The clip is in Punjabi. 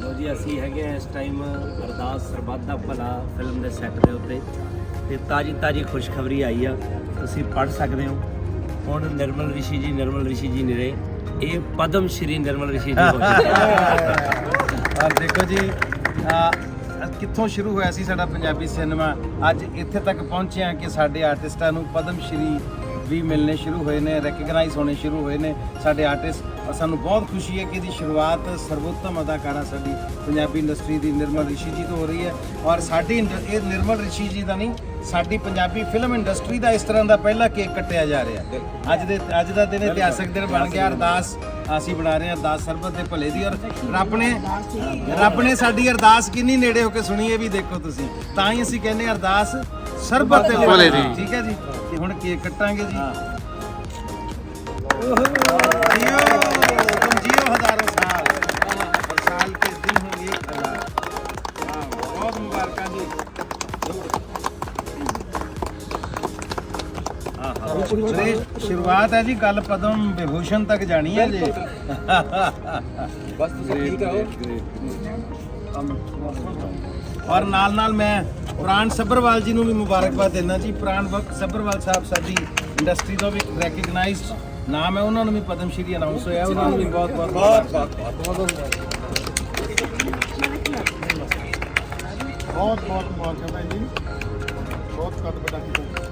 ਲੋ ਜੀ, ਅਸੀਂ ਹੈਗੇ ਆ ਇਸ ਟਾਈਮ ਅਰਦਾਸ ਸਰਬੱਤ ਦਾ ਭਲਾ ਫਿਲਮ ਦੇ ਸੈੱਟ ਦੇ ਉੱਤੇ। ਤੇ ਤਾਜੀ ਤਾਜੀ ਖੁਸ਼ਖਬਰੀ ਆਈ ਆ, ਤੁਸੀਂ ਪੜ੍ਹ ਸਕਦੇ ਹੋ। ਹੁਣ ਨਿਰਮਲ ਰਿਸ਼ੀ ਜੀ, ਨਿਰਮਲ ਰਿਸ਼ੀ ਜੀ ਨਹੀਂ ਰਹੇ। ਇਹ ਪਦਮ ਸ਼੍ਰੀ ਨਿਰਮਲ ਰਿਸ਼ੀ ਜੀ ਹੋ ਚੁੱਕੇ ਆ। ਦੇਖੋ ਜੀ ਕਿੱਥੋਂ ਸ਼ੁਰੂ ਹੋਇਆ ਸੀ ਸਾਡਾ ਪੰਜਾਬੀ ਸਿਨੇਮਾ ਅੱਜ ਇੱਥੇ ਤੱਕ ਪਹੁੰਚਿਆ ਕਿ ਸਾਡੇ ਆਰਟਿਸਟਾਂ ਨੂੰ ਪਦਮ ਸ਼੍ਰੀ ਵੀ ਮਿਲਣੇ ਸ਼ੁਰੂ ਹੋਏ ਨੇ ਰੈਕਗਨਾਈਜ਼ ਹੋਣੇ ਸ਼ੁਰੂ ਹੋਏ ਨੇ। ਸਾਡੇ ਆਰਟਿਸਟ ਸਾਨੂੰ ਬਹੁਤ ਖੁਸ਼ੀ ਹੈ ਕਿ ਇਹਦੀ ਸ਼ੁਰੂਆਤ ਸਰਵੋਤਮ ਅਦਾਕਾਰਾ ਸਾਡੀ ਪੰਜਾਬੀ ਇੰਡਸਟਰੀ ਦੀ ਨਿਰਮਲ ਰਿਸ਼ੀ ਜੀ ਤੋਂ ਹੋ ਰਹੀ ਹੈ। ਔਰ ਸਾਡੀ ਇਹ ਨਿਰਮਲ ਰਿਸ਼ੀ ਜੀ ਦਾ ਨਹੀਂ ਸਾਡੀ ਪੰਜਾਬੀ ਫਿਲਮ ਇੰਡਸਟਰੀ ਦਾ ਇਸ ਤਰ੍ਹਾਂ ਦਾ ਪਹਿਲਾ ਕੇਕ ਕੱਟਿਆ ਜਾ ਰਿਹਾ। ਅੱਜ ਦੇ ਅੱਜ ਦਾ ਦਿਨ ਇਤਿਹਾਸਕ ਦਿਨ ਬਣ ਗਿਆ। ਅਰਦਾਸ ਅਸੀਂ ਬਣਾ ਰਹੇ ਹਾਂ ਅਰਦਾਸ ਸਰਬਤ ਦੇ ਭਲੇ ਦੀ। ਔਰ ਰੱਬ ਨੇ ਰੱਬ ਨੇ ਸਾਡੀ ਅਰਦਾਸ ਕਿੰਨੀ ਨੇੜੇ ਹੋ ਕੇ ਸੁਣੀ ਇਹ ਵੀ ਦੇਖੋ ਤੁਸੀਂ। ਤਾਂ ਹੀ ਅਸੀਂ ਕਹਿੰਦੇ ਅਰਦਾਸ ਸਰਬਤ ਦੇ ਭਲੇ ਦੀ ਠੀਕ ਹੈ ਜੀ। ਤੇ ਹੁਣ ਕੇਕ ਕੱਟਾਂਗੇ ਜੀ। ਜੀਓ ਤੁਮ ਜੀਓ ਹਜ਼ਾਰੋਂ ਸਾਲ। ਔਰ ਸਾਲ ਕੇ ਦਿਨ ਹੋ ਇੱਕ ਹਜ਼ਾਰ ਵਾਹ ਬਹੁਤ ਮੁਬਾਰਕਾਂ ਜੀ। ਜੀ ਸ਼ੁਰੂਆਤ ਹੈ ਜੀ ਗੱਲ ਪਦਮ ਵਿਭੂਸ਼ਣ ਤੱਕ ਜਾਣੀ ਹੈ ਜੀ। ਬਸ ਤੁਸੀਂ ਠੀਕ ਰਹੋ। ਔਰ ਨਾਲ ਨਾਲ ਮੈਂ ਪ੍ਰਾਣ ਸੱਭਰਵਾਲ ਜੀ ਨੂੰ ਵੀ ਮੁਬਾਰਕਬਾਦ ਦਿੰਦਾ ਜੀ। ਪ੍ਰਾਣ ਵਕ ਸੱਭਰਵਾਲ ਸਾਹਿਬ ਸਾਡੀ ਇੰਡਸਟਰੀ ਤੋਂ ਵੀ ਰੈਕਗਨਾਈਜ਼ਡ ਨਾਮ ਹੈ। ਉਹਨਾਂ ਨੂੰ ਵੀ ਪਦਮ ਸ਼੍ਰੀ ਅਨਾਉਂਸ ਹੋਇਆ। ਉਹਨਾਂ ਨੂੰ ਵੀ ਬਹੁਤ ਬਹੁਤ ਬਹੁਤ ਬਹੁਤ ਬਹੁਤ ਬਹੁਤ ਬਹੁਤ ਬਹੁਤ ਮੁਬਾਰਕਾਂ ਭੈਣ ਜੀ ਬਹੁਤ